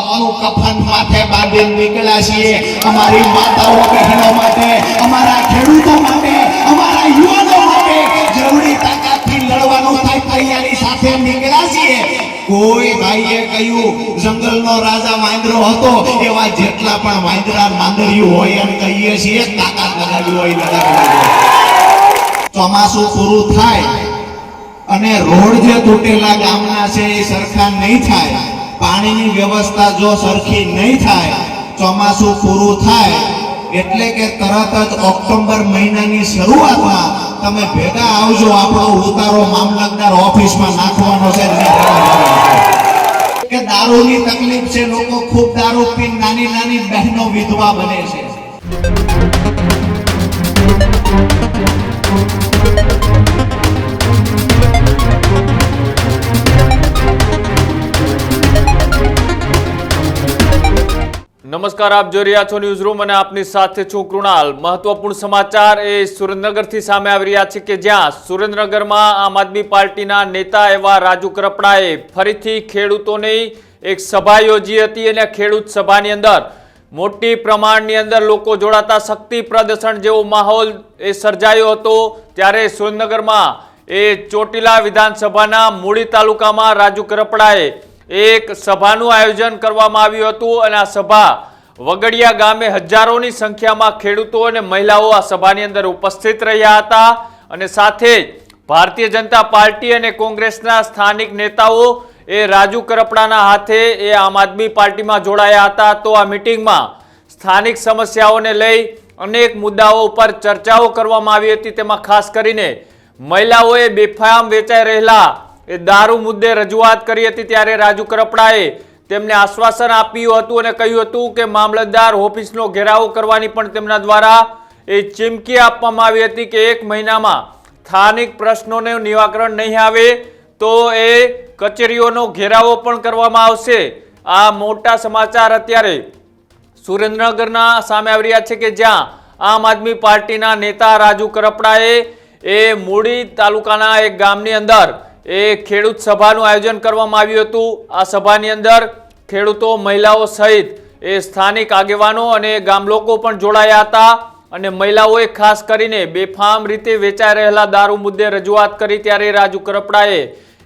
મોતનું કફન માથે બાંધી નીકળ્યા છીએ. અમારી માતાઓ, બહેનો માટે, અમારા ખેડૂતો માટે, અમારા યુવાનો માટે જરૂરી તાકાતથી લડવાનું થાય તૈયારી સાથે નીકળ્યા છીએ. કોઈ ભાઈએ કહ્યું, જંગલનો રાજા વાંદરો હતો, એવા જેટલા પણ વાંદરા માંદરિયું હોય એમ કહીએ છીએ, તાકાત લગાવી હોય લગાવી ચોમાસું પૂરું થાય અને રોડ જે તૂટેલા ગામના છે, એ સરખા નહીં થાય. પાણીની વ્યવસ્થા જો સરખી નહીં થાય, ચોમાસું પૂરું થાય, એટલે કે તરત જ ઓક્ટોબર મહિનાની શરૂઆતમાં તમે ભેગા આવજો આપણો ઉતારો મામલતદાર ઓફિસમાં નાખવાનો છે. કે દારૂની તકલીફ છે, લોકો ખૂબ દારૂ પીને નાની નાની બહેનો વિધવા બને છે નમસ્કાર, આપ જોઈ રહ્યા છો ન્યૂઝ રૂમ અને આપની સાથે છું કૃણાલ. મહત્વપૂર્ણ સમાચાર એ સુરેન્દ્રનગરથી સામે આવી રહ્યા છે કે જ્યાં સુરેન્દ્રનગરમાં આમ આદમી પાર્ટીના નેતા એવા રાજુ કરપડાએ ફરીથી ખેડૂતોની એક સભા યોજી હતી અને ખેડૂત સભાની અંદર મોટી પ્રમાણની અંદર લોકો જોડાતા શક્તિ પ્રદર્શન જેવો માહોલ એ સર્જાયો હતો. ત્યારે સુરેન્દ્રનગરમાં એ ચોટીલા વિધાનસભાના મૂળી તાલુકામાં રાજુ કરપડાએ એક સભાનું આયોજન કરવામાં આવ્યું હતું અને આ સભા વગડિયા ગામે હજારોની સંખ્યામાં ખેડૂતો અને મહિલાઓ આ સભાની અંદર ઉપસ્થિત રહ્યા હતા અને સાથે ભારતીય જનતા પાર્ટી અને કોંગ્રેસના સ્થાનિક નેતાઓ એ રાજુ કરપડાના હાથે એ આમ આદમી પાર્ટીમાં જોડાયા હતા. તો આ મિટિંગમાં સ્થાનિક સમસ્યાઓને લઈ અનેક મુદ્દાઓ ઉપર ચર્ચાઓ કરવામાં આવી હતી. તેમાં ખાસ કરીને મહિલાઓએ બેફામ વેચાઈ રહેલા એ દારૂ મુદ્દે રજૂઆત કરી હતી ત્યારે રાજુ કરપડાએ તેમને આશ્વાસન આપ્યું હતું અને કહ્યું હતું કે મામલતદાર ઓફિસનો ઘેરાવો કરવાની પણ તેમના દ્વારા એ ચીમકી આપવામાં આવી હતી કે એક મહિનામાં સ્થાનિક પ્રશ્નોનું નિરાકરણ નહીં આવે તો એ કચેરીઓનો ઘેરાવો પણ કરવામાં આવશે. આ મોટા સમાચાર અત્યારે સુરેન્દ્રનગરના સામે આવી રહ્યા છે કે જ્યાં આમ આદમી પાર્ટીના નેતા રાજુ કરપડાએ એ મૂડી તાલુકાના એક ગામની અંદર એ ખેડૂત સભાનું આયોજન કરવામાં આવ્યું હતું. આ સભાની અંદર ખેડૂતો, મહિલાઓ સહિત એ સ્થાનિક આગેવાનો અને ગામ લોકો પણ જોડાયા હતા અને મહિલાઓએ ખાસ કરીને બેફામ રીતે વેચાઈ રહેલા દારૂ મુદ્દે રજૂઆત કરી ત્યારે રાજુ કરપડાએ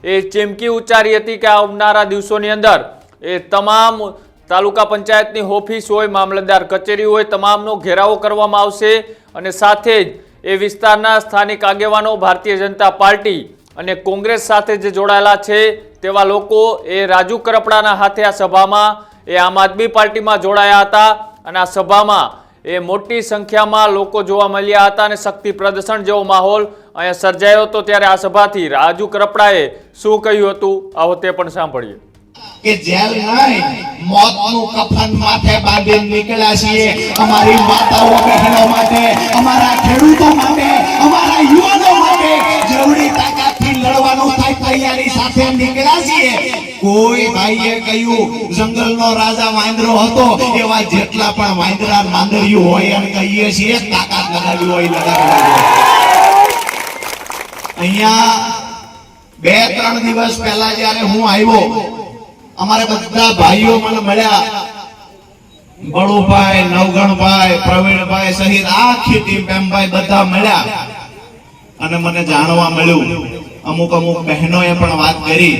એ ચીમકી ઉચ્ચારી હતી કે આવનારા દિવસોની અંદર એ તમામ તાલુકા પંચાયતની ઓફિસ હોય, મામલતદાર કચેરી હોય, તમામનો ઘેરાવો કરવામાં આવશે અને સાથે જ એ વિસ્તારના સ્થાનિક આગેવાનો, ભારતીય જનતા પાર્ટી અને કોંગ્રેસ સાથે જે જોડાયેલા છે, તેવા લોકો એ રાજુ કરપડાના હાથે આ સભામાં એ આમ આદમી પાર્ટીમાં જોડાયા હતા અને આ સભામાં એ મોટી સંખ્યામાં લોકો જોવા મળ્યા હતા અને શક્તિ પ્રદર્શન જેવો માહોલ અહીંયા સર્જાયો હતો ત્યારે આ સભાથી રાજુ કરપડાએ શું કહ્યું હતું? આવો તે પણ સાંભળીએ. અમારી માતાઓ બહેનો માટે, અમારા ખેડૂતો માટે, અમારા યુવાનો માટે સાથે નીકળ્યા છીએ. કોઈ ભાઈએ કહ્યું, જંગલનો રાજા વાંદરો હતો, એવા જેટલા પણ વાંદરા માંદરિયું હોય એમ કહીએ છીએ, તાકાત લગાવી હોય, લગાવી અહીંયા બે, ત્રણ દિવસ પહેલા જ્યારે હું આવ્યો, અમારે બધા ભાઈઓ મને મળ્યા. બળુભાઈ, નવગણભાઈ, પ્રવીણભાઈ સહિત આખી ટીમ એમભાઈ બધા મળ્યા. અને મને જાણવા મળ્યું અમુક અમુક બહેનોએ પણ વાત કરી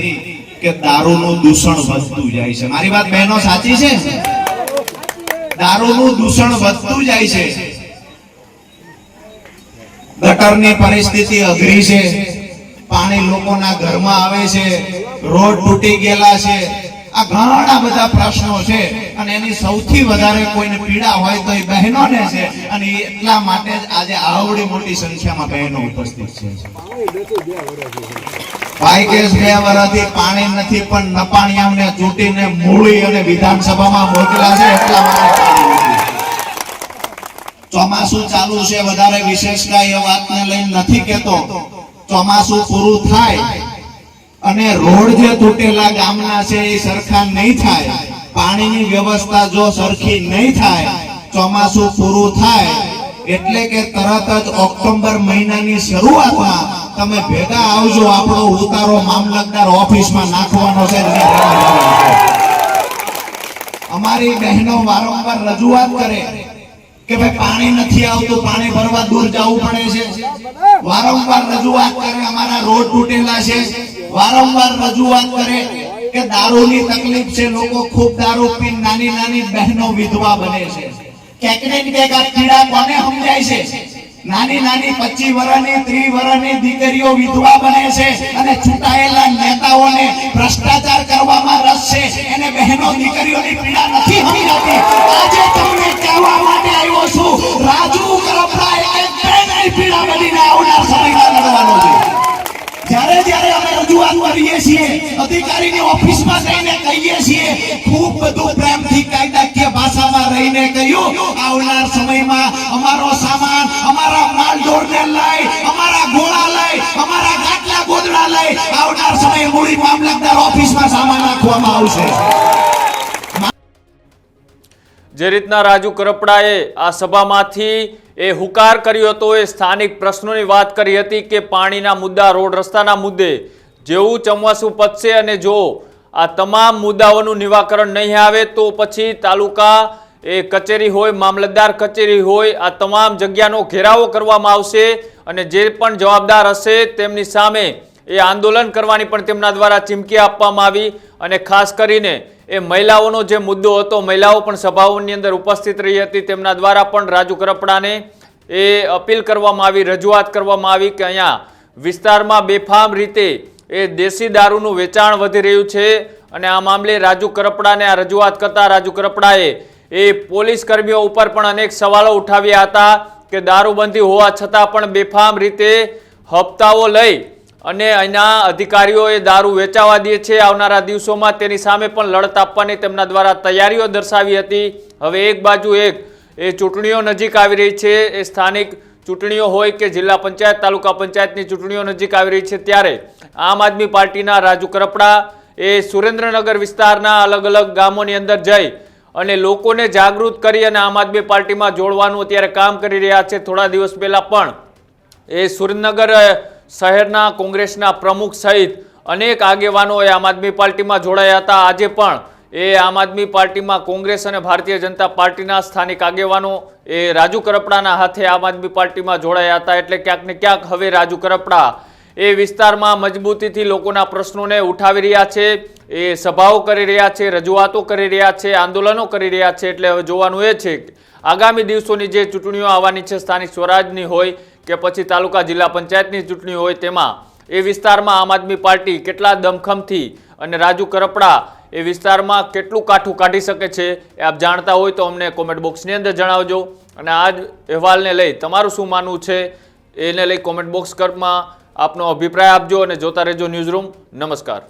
કે દારૂનું દૂષણ વધતું જાય છે. મારી વાત બહેનો સાચી છે? દારૂનું દૂષણ વધતું જાય છે. ગટરની પરિસ્થિતિ અઘરી છે. પાણી લોકોના ઘરમાં આવે છે. રોડ તૂટી ગયેલા છે. આ ઘણા બધા પ્રશ્નો છે અને એની સૌથી વધારે કોઈને પીડા હોય તો એ બહેનોને છે અને એટલા માટે જ આજે આવડી મોટી સંખ્યામાં બહેનો ઉપસ્થિત છે. પાણી નથી, પણ નપાણિયામને ચૂંટીને મૂળી અને વિધાનસભામાં મોકલા છે એટલા માટે ચોમાસું ચાલુ છે, વધારે વિશેષ કાંઈ એ વાતને લઈને નથી કેતો ચોમાસું પૂરું થાય અને રોડ જે તૂટેલા ગામના છે એ સરખા નહીં થાય. પાણીની વ્યવસ્થા જો સરખી નહીં થાય, ચોમાસું પૂરું થાય, એટલે કે તરત જ ઓક્ટોબર મહિનાની શરૂઆતમાં તમે ભેગા આવજો આપણો ઉતારો મામલતદાર ઓફિસમાં નાખવાનો છે. અમારી બહેનો વારંવાર રજૂઆત કરે કે ભાઈ પાણી નથી આવતું, પાણી ભરવા દૂર જવું પડે છે. વારંવાર રજૂઆત કરે, અમારા રોડ તૂટેલા છે. વારંવાર રજૂઆત કરે કે દારૂની તકલીફ છે, લોકો ખૂબ દારૂ પીને નાની નાની બહેનો વિધવા બને છે. ક્યાંક આ પીડા કોને સમજાય છે? નાની નાની પચીસ વર્ષની ત્રી વર્ષની દીકરીઓ વિધવા બને છે અને ચૂંટાયેલા નેતાઓને ભ્રષ્ટાચાર કરવામાં રસ છે. એને બહેનો દીકરીઓની પીડા નથી છીએ. અધિકારીની ઓફિસમાં જઈને કહીએ છીએ, ખૂબ બધું પ્રેમથી કાયદાકીય ભાષામાં રહીને કહ્યું આવનાર સમયમાં અમારો સામાન, અમારા માલઢોરને લઈ, અમારા ગોળા લઈ, અમારા ગાટલા ગોદડા લઈ આવનાર સમયે મૂળી મામલતદાર ઓફિસમાં સામાન નાખવામાં આવશે. જે રીતના રાજુ કરપડાએ આ સભામાંથી એ હુકાર કર્યો હતો, એ સ્થાનિક પ્રશ્નોની વાત કરી હતી કે પાણીના મુદ્દા, રોડ રસ્તાના મુદ્દે જેવું ચોમાસું પતશે અને જો આ તમામ મુદ્દાઓનું નિવાકરણ નહીં આવે, તો પછી તાલુકા એ કચેરી હોય, મામલતદાર કચેરી હોય, આ તમામ જગ્યાનો ઘેરાવો કરવામાં આવશે અને જે પણ જવાબદાર હશે તેમની સામે એ આંદોલન કરવાની પણ તેમના દ્વારા ચીમકી આપવામાં આવી અને ખાસ કરીને એ મહિલાઓનો જે મુદ્દો હતો, મહિલાઓ પણ સભાઓની અંદર ઉપસ્થિત રહી હતી, તેમના દ્વારા પણ રાજુ કરપડાને એ અપીલ કરવામાં આવી, રજૂઆત કરવામાં આવી કે અહીંયા વિસ્તારમાં બેફામ રીતે એ દેશી દારૂનું વેચાણ વધી રહ્યું છે અને આ મામલે રાજુ કરપડાને આ રજૂઆત કરતા રાજુ કરપડાએ એ પોલીસ કર્મીઓ ઉપર પણ અનેક સવાલો ઉઠાવ્યા હતા કે દારૂબંધી હોવા છતાં પણ બેફામ રીતે હપ્તાઓ લઈ અને અહીંના અધિકારીઓએ દારૂ વેચાવા દે છે. આવનારા દિવસોમાં તેની સામે પણ લડત આપવાની તેમના દ્વારા તૈયારીઓ દર્શાવી હતી. હવે એક બાજુ એક એ ચૂંટણીઓ નજીક આવી રહી છે. એ સ્થાનિક ચૂંટણીઓ હોય કે જિલ્લા પંચાયત, તાલુકા પંચાયતની ચૂંટણીઓ નજીક આવી રહી છે ત્યારે આમ આદમી પાર્ટીના રાજુ કરપડા એ સુરેન્દ્રનગર વિસ્તારના અલગ અલગ ગામોની અંદર જઈ અને લોકોને જાગૃત કરી અને આમ આદમી પાર્ટીમાં જોડવાનું અત્યારે કામ કરી રહ્યા છે. થોડા દિવસ પહેલાં પણ એ સુરેન્દ્રનગર શહેરના કોંગ્રેસના પ્રમુખ સહિત અનેક આગેવાનો એ આમ આદમી પાર્ટીમાં જોડાયા હતા. આજે પણ એ આમ આદમી પાર્ટીમાં કોંગ્રેસ અને ભારતીય જનતા પાર્ટીના સ્થાનિક આગેવાનો એ રાજુ કરપડાના હાથે આમ આદમી પાર્ટીમાં જોડાયા હતા એટલે ક્યાંક ને ક્યાંક હવે રાજુ કરપડા એ વિસ્તારમાં મજબૂતીથી લોકોના પ્રશ્નોને ઉઠાવી રહ્યા છે, એ સભાઓ કરી રહ્યા છે, રજૂઆતો કરી રહ્યા છે, આંદોલનો કરી રહ્યા છે, એટલે હવે જોવાનું એ છે આગામી દિવસોની જે ચૂંટણીઓ આવવાની છે સ્થાનિક સ્વરાજની હોય કે પછી તાલુકા જિલ્લા પંચાયતની ચૂંટણી હોય તેમાં એ વિસ્તારમાં આમ આદમી પાર્ટી કેટલા દમખમથી અને રાજુ કરપડા એ વિસ્તારમાં કેટલું કાઠું કાઢી શકે છે એ આપ જાણતા હોય તો અમને કોમેન્ટ બોક્સની અંદર જણાવજો. અને આ જ અહેવાલને લઈ તમારું શું માનવું છે એને લઈ કોમેન્ટ બોક્સ કરમાં આપનો અભિપ્રાય આપજો અને જોતા રહેજો ન્યૂઝરૂમ નમસ્કાર.